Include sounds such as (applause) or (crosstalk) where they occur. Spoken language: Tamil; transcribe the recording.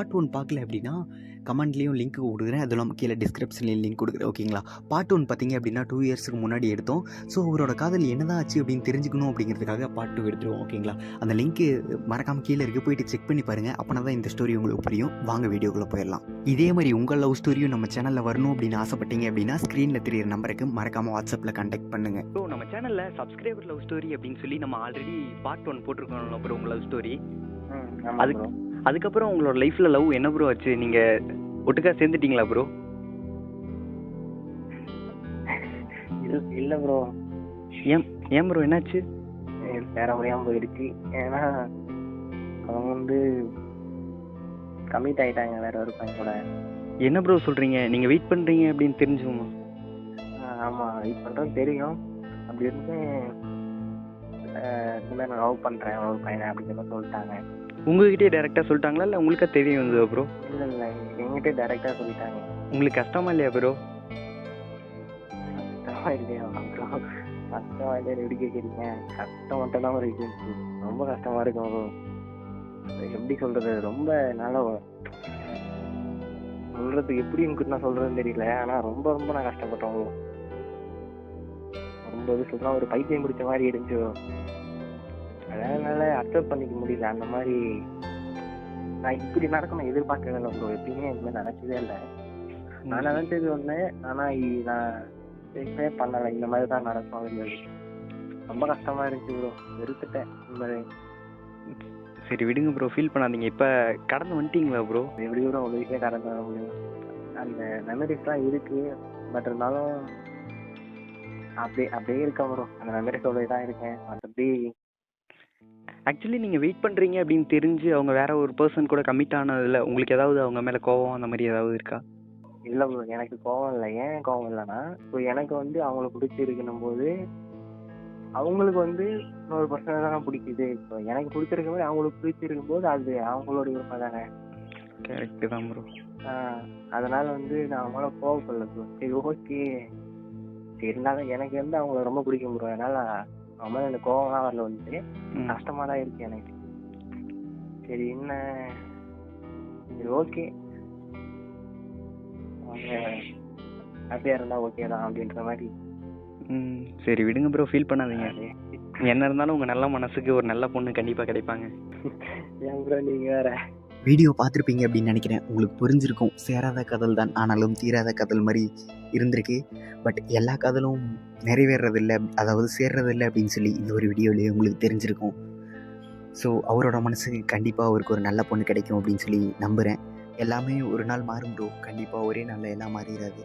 பார்ட் ஒன் பார்க்கல அப்படின்னா கமெண்ட்லேயும் லிங்க் கொடுக்குறேன். அதுவும் இல்லாமல் கீழே டிஸ்கிரிப்ஷன்லேயும் லிங்க் கொடுக்குறேன். ஓகேங்களா பார்ட் ஒன் பார்த்தீங்க அப்படின்னா டூ இயர்ஸ்க்கு முன்னாடி எடுத்தோம். ஸோ அவரோட காதல் என்னதான் ஆச்சு அப்படின்னு தெரிஞ்சுக்கணும் அப்படிங்கிறதுக்காக பார்ட் டூ எடுத்துருவோம். ஓகேங்களா அந்த லிங்க்கு மறக்காமல் கீழே இருக்குது போயிட்டு செக் பண்ணி பாருங்கள் அப்போனா தான் இந்த ஸ்டோரி உங்களுக்கு புரியும். வாங்க வீடியோக்குள்ளே போயிடலாம். இதே மாதிரி உங்கள் லவ் ஸ்டோரியும் நம்ம சேனலில் வரணும் அப்படின்னு ஆசைப்பட்டீங்க அப்படின்னா ஸ்க்ரீனில் தெரியிற நம்பருக்கு மறக்காமல் வாட்ஸ்அப்பில் கான்டாக்ட் பண்ணுங்கள் ப்ரோ நம்ம சேனலில் சப்ஸ்கிரைபர் லவ் ஸ்டோரி அப்படின்னு சொல்லி நம்ம ஆல்ரெடி பார்ட் ஒன் போட்டிருக்கோம் ப்ரோ உங்கள் லவ் ஸ்டோரி அதுக்கு- அதுக்கப்புறம் உங்களோட லைஃப்பில் லவ் என்ன ப்ரோ ஆச்சு? நீங்கள் ஒட்டுக்கா சேர்ந்துட்டீங்களா ப்ரோ இல்லை ப்ரோ ஏன் ஏன் ப்ரோ என்னாச்சு? வேற முடியாமல் போயிடுச்சு. ஏன்னா அவங்க வந்து கமிட் ஆயிட்டாங்க வேற ஒரு பையன் கூட. என்ன ப்ரோ சொல்கிறீங்க நீங்கள் வெயிட் பண்ணுறீங்க அப்படின்னு தெரிஞ்சுக்கோமா? ஆஹ் ஆமா இது பண்ணுறது தெரியும். அப்படி இருந்து இந்த மாதிரி நான் லவ் பண்ணுறேன் ஒரு பையனை அப்படிங்கிற சொல்லிட்டாங்க. உங்ககிட்டயே டேரெக்டாக சொல்லிட்டாங்களா? இல்லை உங்களுக்கா தெரிய வந்ததா ப்ரோ இல்லை இல்லை எங்கிட்ட டைரெக்டாக சொல்லிட்டாங்க. உங்களுக்கு கஷ்டமா இல்லையா ப்ரோ கஷ்டமா இல்லையா ப்ரோ கஷ்டமா இல்லையா எப்படி கேட்குறீங்க கஷ்டம் மட்டும் தான் இருக்கு ரொம்ப கஷ்டமா இருக்கும். அது எப்படி சொல்றது? ரொம்ப என்னால சொல்றதுக்கு எப்படி எனக்கு நான் சொல்றதுன்னு தெரியல. ஆனா ரொம்ப ரொம்ப நான் கஷ்டப்பட்டோம் bro. ரொம்ப இது ஒரு பைத்தியம் பிடிச்ச மாதிரி இருந்துச்சு bro. அதான் என்னால அக்செப்ட் பண்ணிக்க முடியல. அந்த மாதிரி நான் இப்படி நடக்கணும் எதிர்பார்க்கவே இல்லை ப்ரோ எப்பயுமே மாதிரி நினைச்சதே இல்லை. நான் நினைச்சது ஒண்ணு ஆனா நான் எக்ஸ்பெக்ட் பண்ணல. இந்த மாதிரி தான் நடக்கும். அப்படின்னு ரொம்ப கஷ்டமா இருந்துச்சு ப்ரோ வெறுத்துட்டேன். இந்த மாதிரி. சரி விடுங்க ப்ரோ ஃபீல் பண்ணாதீங்க. இப்போ கடந்து வந்துட்டீங்களா ப்ரோ எப்படி ப்ரோ விஷயம் கடந்து வர முடியும். அந்த மெமரிஸ்லாம் இருக்கு. பட் இருந்தாலும் அப்படியே அப்படியே இருக்கேன் ப்ரோ. அந்த மெமரிஸோட தான் இருக்கேன். மற்றபடி ஆக்சுவலி நீங்கள் வெயிட் பண்ணுறீங்க அப்படின்னு தெரிஞ்சு அவங்க வேற ஒரு பர்சன் கூட கமிட் ஆனதில் உங்களுக்கு ஏதாவது அவங்க மேலே கோவம் அந்த மாதிரி ஏதாவது இருக்கா? இல்லை ப்ரோ எனக்கு கோவம் இல்லை. ஏன் கோவம் இல்லைன்னா இப்போ எனக்கு வந்து அவங்கள பிடிச்சிருக்கணும் போது அவங்களுக்கு வந்து இன்னொரு பர்சனை தான் பிடிக்குது. இப்போ எனக்கு பிடிச்சிருக்கும் போது அவங்களுக்கு பிடிச்சிருக்கும் போது அது அவங்களோட விருப்பம் தானே. கரெக்டு தான் ப்ரோ. அதனால வந்து நான் அவங்கள கோவப்படல ப்ரோ. சரி ஓகே இருந்தாலும் எனக்கு வந்து அவங்கள ரொம்ப பிடிக்கும் ப்ரோ அதனால அவங்க மேலே எனக்கு கோவம்லாம் வரல வந்து கஷ்டமா தான் இருக்கு எனக்கு. சரி என்ன? சரி ஓகே அவங்க ஹாப்பியா இருந்தா ஓகே தான் அப்படின்ற மாதிரி. ம் சரி விடுங்க ப்ரோ ஃபீல் பண்ணாதீங்க. என்ன இருந்தாலும் உங்கள் நல்ல மனசுக்கு ஒரு நல்ல பொண்ணு கண்டிப்பாக கிடைப்பாங்க. (laughs) ஏன் ப்ரோ நீங்க வேற? வீடியோ பார்த்துருப்பீங்க அப்படின்னு நினைக்கிறேன். உங்களுக்கு புரிஞ்சிருக்கும். சேராத கதல் தான். ஆனாலும் தீராத கதல் மாதிரி இருந்திருக்கு. பட் எல்லா கதலும் நிறைவேறதில்லை. அதாவது சேர்றதில்லை அப்படின்னு சொல்லி இந்த ஒரு வீடியோலேயே உங்களுக்கு தெரிஞ்சிருக்கும். ஸோ அவரோட மனசுக்கு கண்டிப்பாக அவருக்கு ஒரு நல்ல பொண்ணு கிடைக்கும் அப்படின்னு சொல்லி நம்புகிறேன் எல்லாமே ஒரு நாள் மாறும் ப்ரோ கண்டிப்பாக ஒரே நாளில் எல்லாம் மாறிடாது.